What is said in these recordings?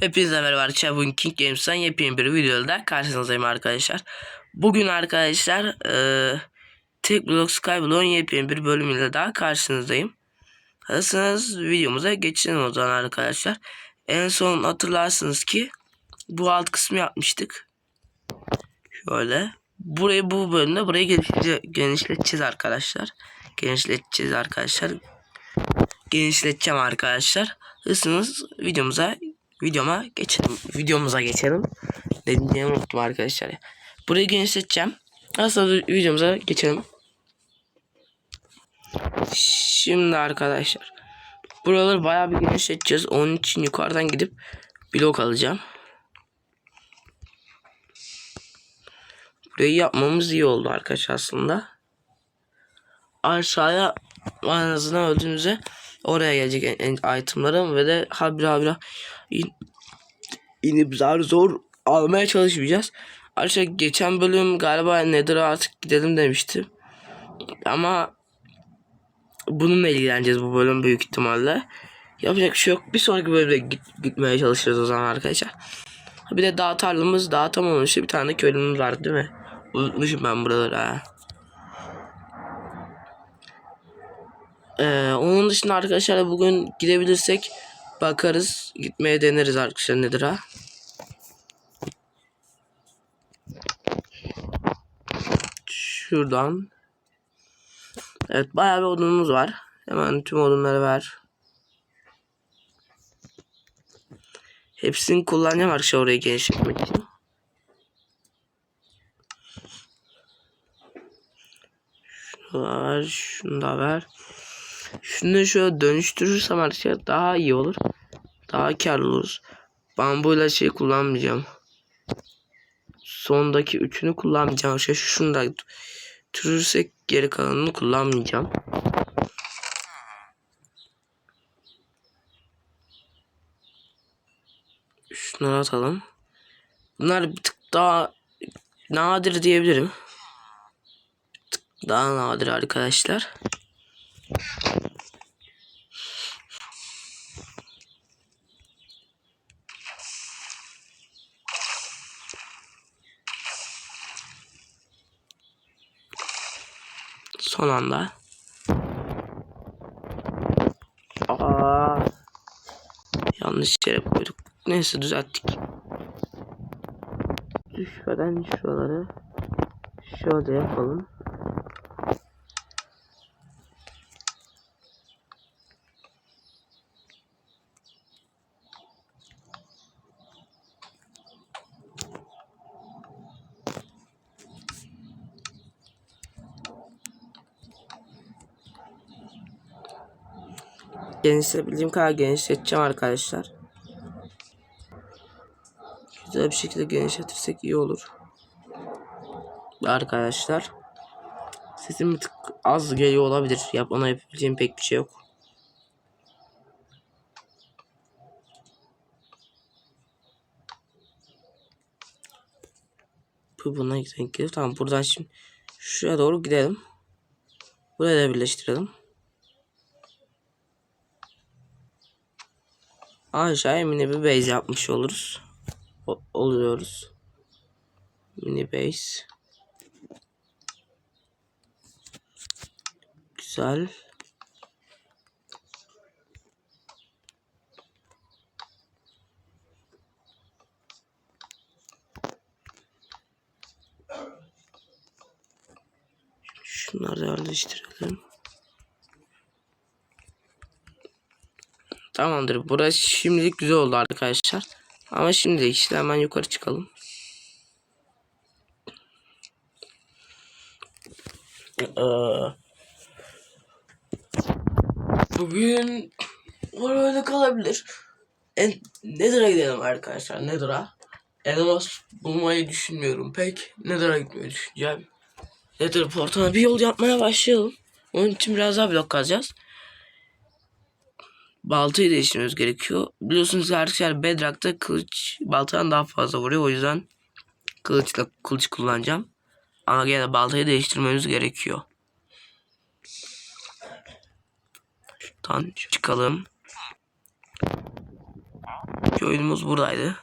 Hepinize merhaba arkadaşlar. King Games'ten yepyeni bir videoda karşınızdayım arkadaşlar. Bugün arkadaşlar eee Tek Block Skyblock'un yepyeni bir bölümüyle daha karşınızdayım. Hazırsanız videomuza geçelim o zaman arkadaşlar. En son hatırlarsınız ki bu alt kısmı yapmıştık. Şöyle. Burayı bu bölümde burayı genişlete- genişleteceğiz arkadaşlar. Genişleteceğiz arkadaşlar. Genişleteceğim arkadaşlar. Hızlısınız videomuza videoma geçelim. Videomuza geçelim. Dediğimi unuttum arkadaşlar. Burayı genişleteceğim. Aslında videomuza geçelim. Şimdi arkadaşlar. Buraları bayağı bir genişleteceğiz. Onun için yukarıdan gidip blok alacağım. Burayı yapmamız iyi oldu arkadaşlar aslında. Aşağıya en azından öldüğümüzde oraya gelecek itemlarım ve de habire habire in, inip zar zor almaya çalışmayacağız. Arkadaşlar geçen bölüm galiba Nether'a artık gidelim demiştim. Ama bununla ilgileneceğiz bu bölüm büyük ihtimalle. Yapacak bir şey yok. Bir sonraki bölümde git, gitmeye çalışırız o zaman arkadaşlar. Bir de dağ tarlamız dağ tamamlamış. Bir tane köylümüz var değil mi? Unutmuşum ben buraları ha. Ee, onun dışında arkadaşlar bugün gidebilirsek bakarız. Gitmeye deneriz arkadaşlar nedir ha. Şuradan. Evet bayağı bir odunumuz var. Hemen tüm odunları ver. Hepsini kullanacağım arkadaşlar orayı genişletmek için. Şunu da ver. Şunu da ver. Şunu şöyle dönüştürürsem arkadaşlar daha iyi olur. Daha karlı oluruz. Bambuyla şey kullanmayacağım. Sondaki üçünü kullanmayacağım. Arkadaşlar şunu da türürsek geri kalanını kullanmayacağım. Şunları atalım. Bunlar bir tık daha nadir diyebilirim. Bir tık daha nadir arkadaşlar. Son anda. Aa, yanlış yere koyduk. Neyse düzelttik. Düşmeden şuraları şöyle yapalım. Genişletebildiğim kadar genişleteceğim arkadaşlar. Güzel bir şekilde genişletirsek iyi olur. Arkadaşlar. Sesim bir tık az geliyor olabilir. Yap ona yapabileceğim pek bir şey yok. Bu buna denk gelir. Tamam buradan şimdi şuraya doğru gidelim. Buraya da birleştirelim. Aşağıya mini bir base yapmış oluruz. O- oluyoruz. Mini base. Güzel. Şunları yerleştirelim. Tamamdır. Burası şimdilik güzel oldu arkadaşlar. Ama şimdi işte hemen yukarı çıkalım. Ee, bugün öyle kalabilir. En, Nether'a gidelim arkadaşlar. Nether'a. Elmas bulmayı düşünmüyorum pek. Nether'a gitmeyi düşüneceğim. Nether portuna bir yol yapmaya başlayalım. Onun için biraz daha blok kazacağız baltayı değiştirmemiz gerekiyor. Biliyorsunuz arkadaşlar Bedrock'ta kılıç baltadan daha fazla vuruyor. O yüzden kılıçla kılıç kullanacağım. Ama gene baltayı değiştirmemiz gerekiyor. Şuradan çıkalım. Oyunumuz buradaydı.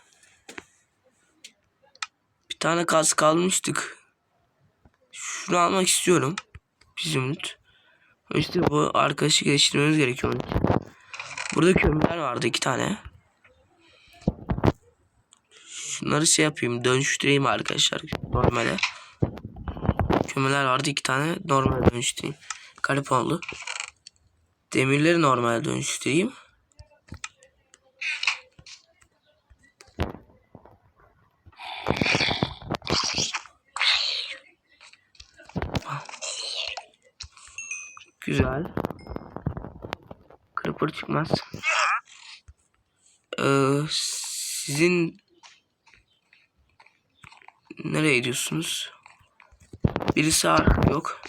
Bir tane kas kalmıştık. Şunu almak istiyorum. Zümrüt. İşte bu arkadaşı geliştirmemiz gerekiyor. Burada kömürler vardı iki tane. Şunları şey yapayım dönüştüreyim arkadaşlar normale. Kömürler vardı iki tane normale dönüştüreyim. Garip oldu. Demirleri normale dönüştüreyim. Güzel. Creeper çıkmaz. Ee, sizin nereye gidiyorsunuz? Birisi ar yok.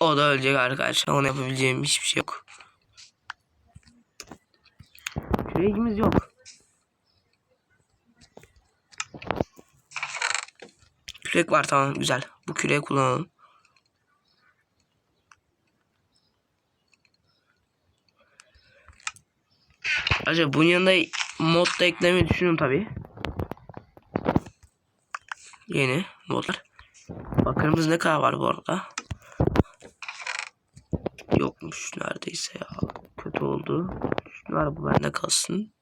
O da ölecek arkadaşlar. Onu yapabileceğim hiçbir şey yok. Küreğimiz yok. Kürek var tamam güzel. Bu küreği kullanalım. Acaba bunun yanında mod da eklemeyi düşünüyorum tabi. Yeni modlar. Bakırımız ne kadar var bu arada? Yokmuş neredeyse ya. Kötü oldu. Şunlar bu bende kalsın.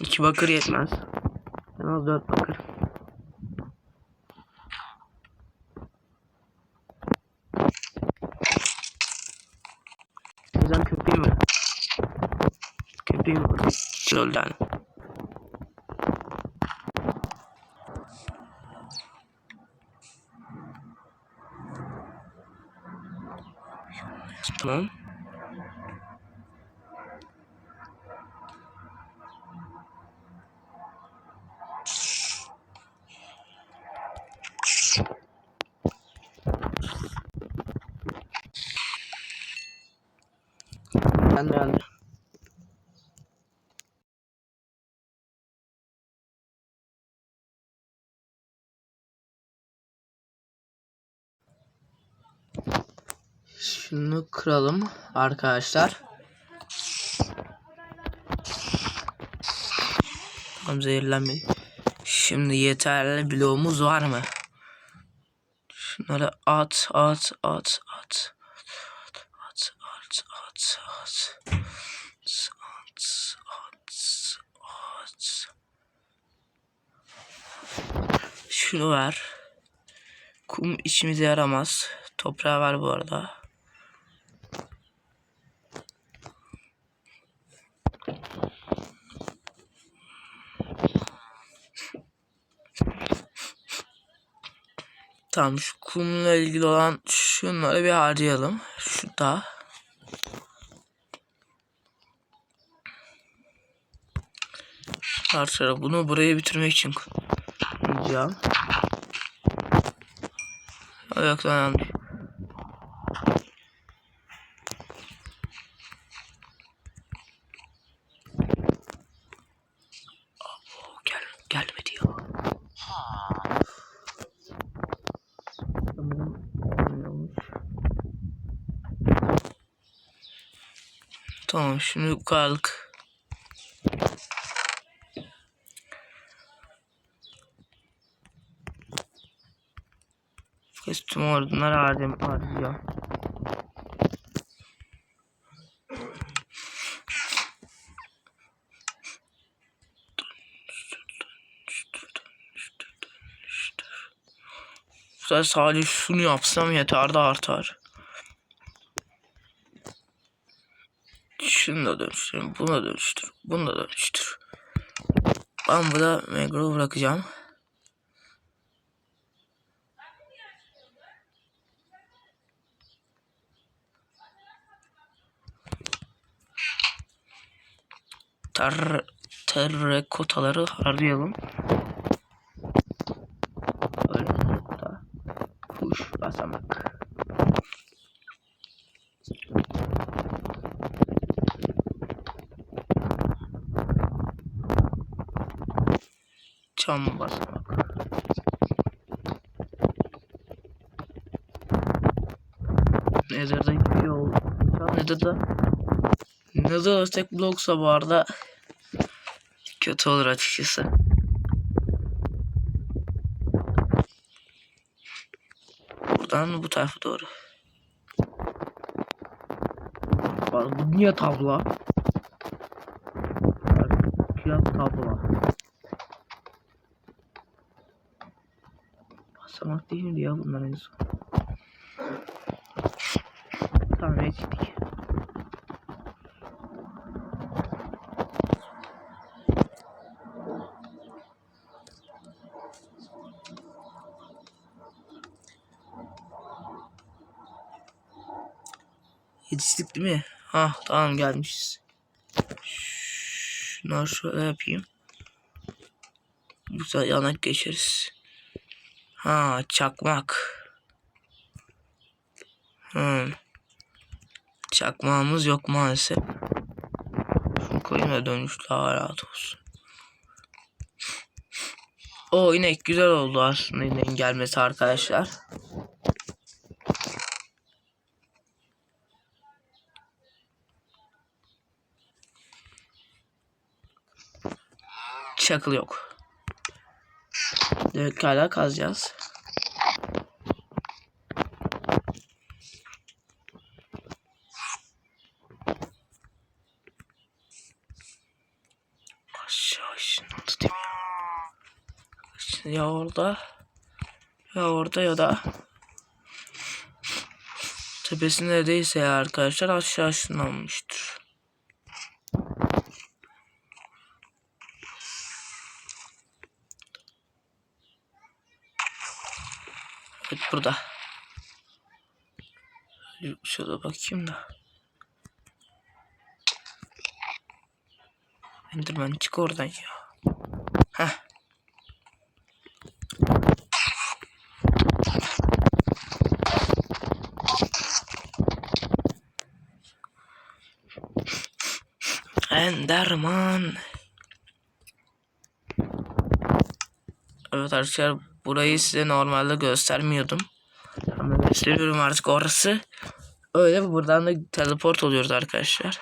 İki bakır yetmez. En az dört bakır. Var. Çölden. Tamam. Şunu kıralım arkadaşlar. Tam zehirlenmedi. Şimdi yeterli bloğumuz var mı? Şunları at at at at. At at at at. At at at. Şunu ver. Kum işimize yaramaz. Toprağı var bu arada. Tamam şu kumla ilgili olan şunları bir harcayalım. Şu da. Arkadaşlar bunu buraya bitirmek için kullanacağım. Yok lan yanlış. Abo, Gel, gelmedi ya. Tamam şimdi kalk. Kostüm ordunları harcam sadece şunu yapsam yeter de artar. Şunu da dönüştür, bunu da dönüştür, bunu da dönüştür. Ben burada Megro bırakacağım. Ter terrakotaları harcayalım. Böyle da kuş basamak. son mu basmak? Nether'dan gidiyor oldu. Nether'da Nether Aztek Blocks'a bu arada kötü olur açıkçası. Buradan bu tarafa doğru. Bak bu niye tabla? Kıyam tabla. Basamak değil mi ya bunlar en son? Tamam geçtik. Yetiştik değil mi? Ha tamam gelmişiz. Şunları şöyle yapayım. Güzel yanak geçeriz. Ha çakmak. Hmm. Çakmağımız yok maalesef. Şunu koyayım da dönüş daha rahat olsun. O inek güzel oldu aslında ineğin gelmesi arkadaşlar. Çakıl yok. Ki hala kazacağız. Aşağı şunu tutayım ya. Ya orada. Ya orada ya da. Tepesinde değilse ya arkadaşlar aşağı ışınlanmıştır. Evet burada. Şurada bakayım da. Enderman çık oradan ya. Heh. Enderman. Evet arkadaşlar burayı size normalde göstermiyordum. Ama gösteriyorum artık orası. Öyle buradan da teleport oluyoruz arkadaşlar.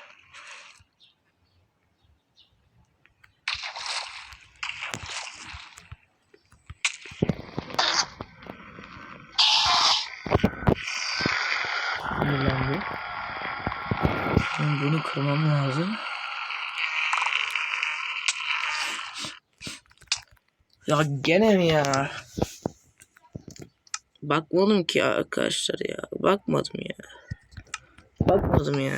Ben bunu kırmam lazım. Ya gene mi ya? Bakmadım ki arkadaşlar ya. Bakmadım ya. Bakmadım ya.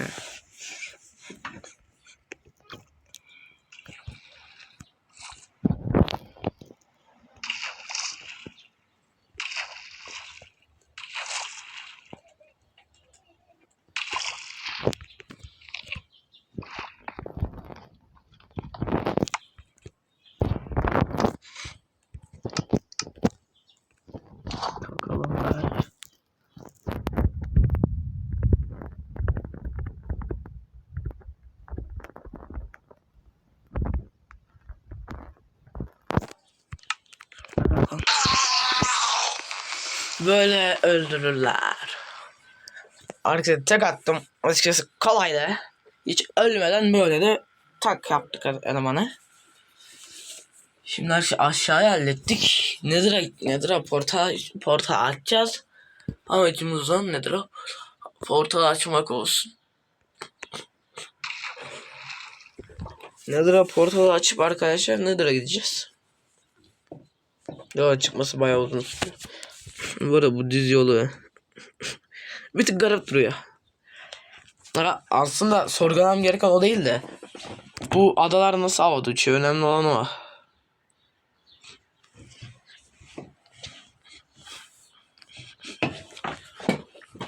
Böyle öldürürler. Arkadaşlar tek attım. Açıkçası kolaydı. Hiç ölmeden böyle de tak yaptık elemanı. Şimdi aşağıya hallettik. Nedir'a Nedir'a portal portal açacağız. Amacımız o Nedir'a portal açmak olsun. Nedir'a portal açıp arkadaşlar Nedir'a gideceğiz. Yola çıkması bayağı uzun sürüyor. Bu arada bu düz yolu bir tık garip duruyor. Ya aslında sorgulamam gereken o değil de bu adalar nasıl havada uçuyor önemli olan o.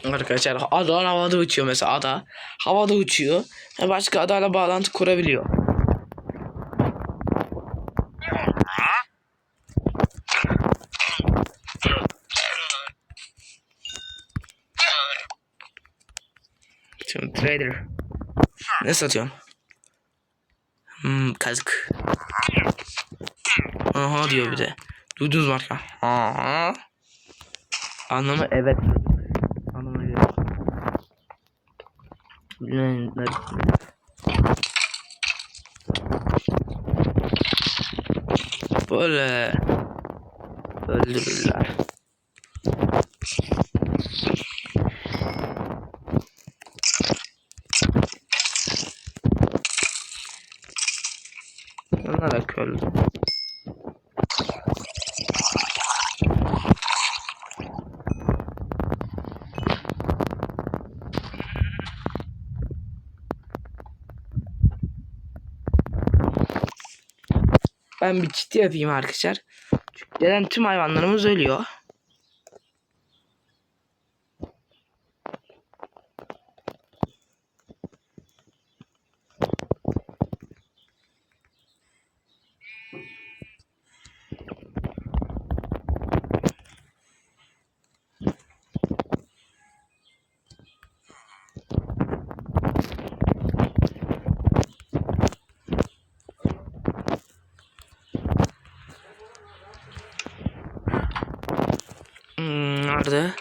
Arkadaşlar ada havada uçuyor mesela ada. Havada uçuyor. Başka adayla bağlantı kurabiliyor. Şimdi trader. Ne satıyorsun? Hmm, kazık. Aha diyor bir de. Duydunuz mu arka? Aha. Anlamı evet. Anlamı evet. Bilenler. Böyle öldürürler. Onlara köl. Ben bir ciddi yapayım arkadaşlar. Çünkü neden tüm hayvanlarımız ölüyor. Hmm, nerede?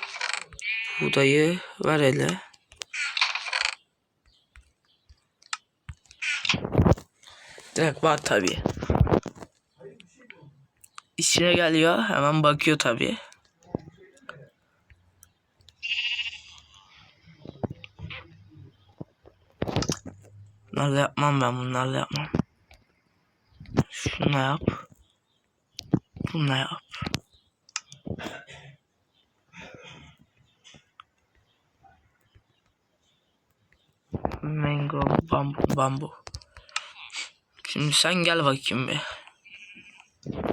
Buğdayı ver hele. Direkt var tabi. İçine geliyor hemen bakıyor tabi. Bunlarla yapmam ben bunlarla yapmam. Şunu yap. Bunu yap. Mango bambu bambu. Şimdi sen gel bakayım bir.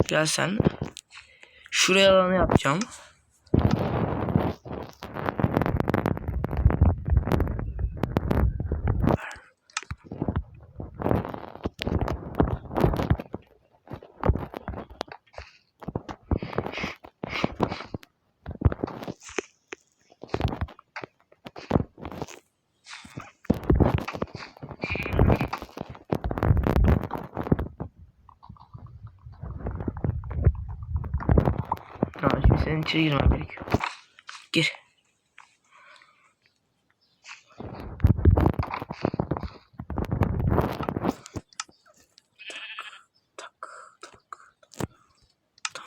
Gel sen. Şuraya alanı yapacağım. Tamam şimdi senin içeri girmem gerekiyor. Gir. Tak, tak, tak.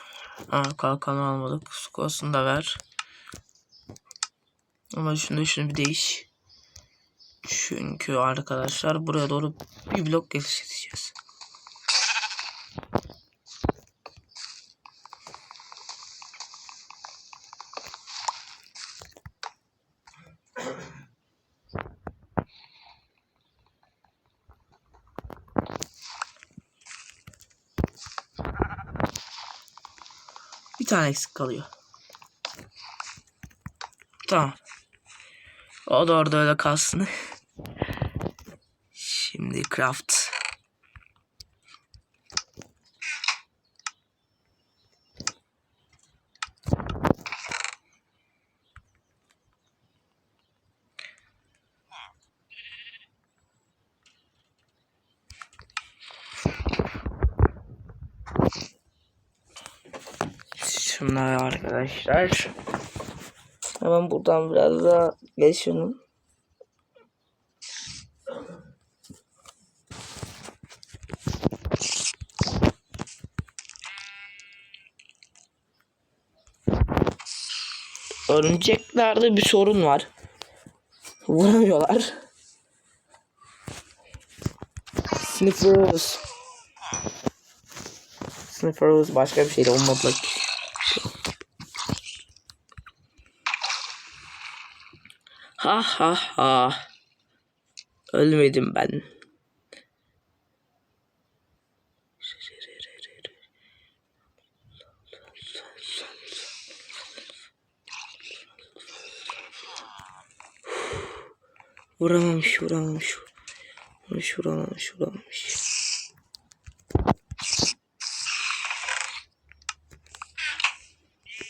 Aa, kalkanı almadık. Sukasını da ver. Ama şunu şunu bir değiş. Çünkü arkadaşlar buraya doğru bir blok geliştireceğiz. Bir tane eksik kalıyor. Tamam. O da orada öyle kalsın. Şimdi craft. Şunlar arkadaşlar. Hemen buradan biraz daha geçelim. Örümceklerde bir sorun var. Vuramıyorlar. Sniffers. Sniffers başka bir şeydi. O modla Ha ha ha. Ölmedim ben. Vuramamış, vuramamış. Vuramamış, vuramamış, vuramamış.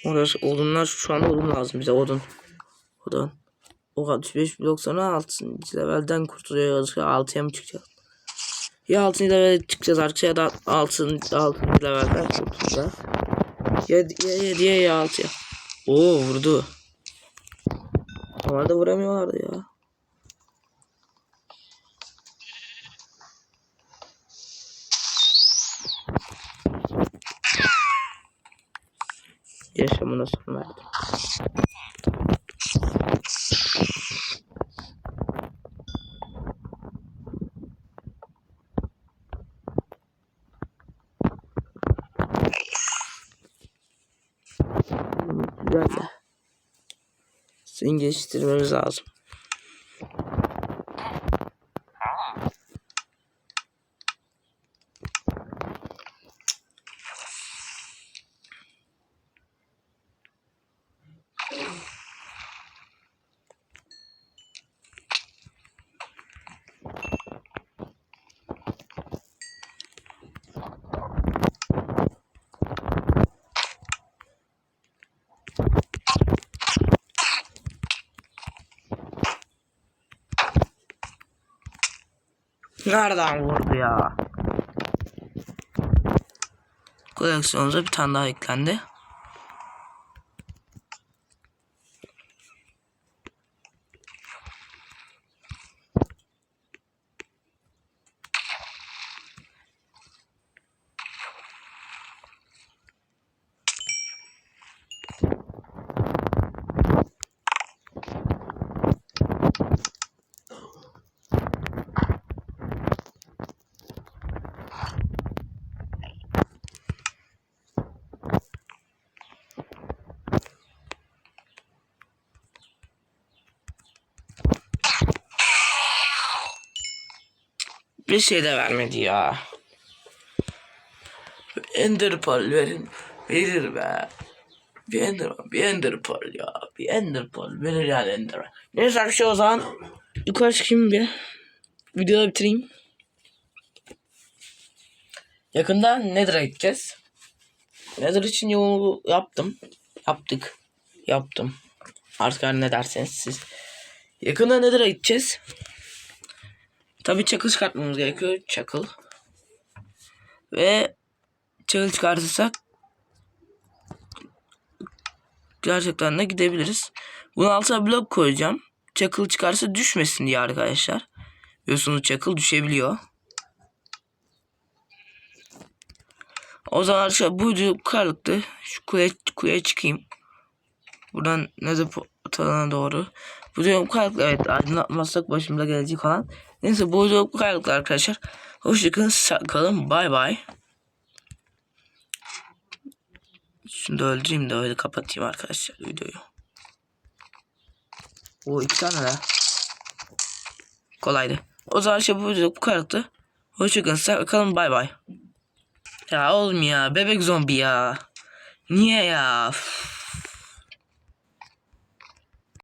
Orası odunlar şu anda odun lazım bize odun. Odun. O 65 blok sonra 6. levelden kurtuluyoruz. 6'ya mı çıkacağız? Ya 6. levele çıkacağız arkadaşlar ya da 6. 6. levelden kurtulacağız. Ya, ya 7'ye ya 6'ya. Oo vurdu. Onlar da vuramıyorlardı ya. yaşamına son verdim. De. Seni geliştirmemiz lazım. Nereden vurdu ya? Koleksiyonumuza bir tane daha eklendi. Bir şey de vermedi ya. Ender verin. Verir be. Bir Ender, bir Ender ya. Bir Ender verir yani Ender. Neyse bir şey o zaman. Yukarı çıkayım bir. Videoyu bitireyim. Yakında Nether'a gideceğiz. Nether için yolu yaptım. Yaptık. Yaptım. Artık her ne derseniz siz. Yakında Nether'a gideceğiz. Tabii çakıl çıkartmamız gerekiyor. Çakıl. Ve çakıl çıkartırsak gerçekten de gidebiliriz. Bunun altına blok koyacağım. Çakıl çıkarsa düşmesin diye arkadaşlar. Biliyorsunuz çakıl düşebiliyor. O zaman arkadaşlar bu video bu kadarlıktı. Şu kule, kuleye çıkayım. Buradan nether portalına doğru. Bu video bu kadarlıklı. Evet aydınlatmazsak başımıza gelecek olan. Neyse bu video bu kadarlıklı arkadaşlar. Hoşçakalın. Kalın. Bay bay. Da öldüreyim de öyle kapatayım arkadaşlar videoyu. O iki tane de. Kolaydı. O zaman işte bu video bu kadarlıktı. Hoşçakalın. Kalın. Bay bay. Ya oğlum ya. Bebek zombi ya. Niye ya? Üf.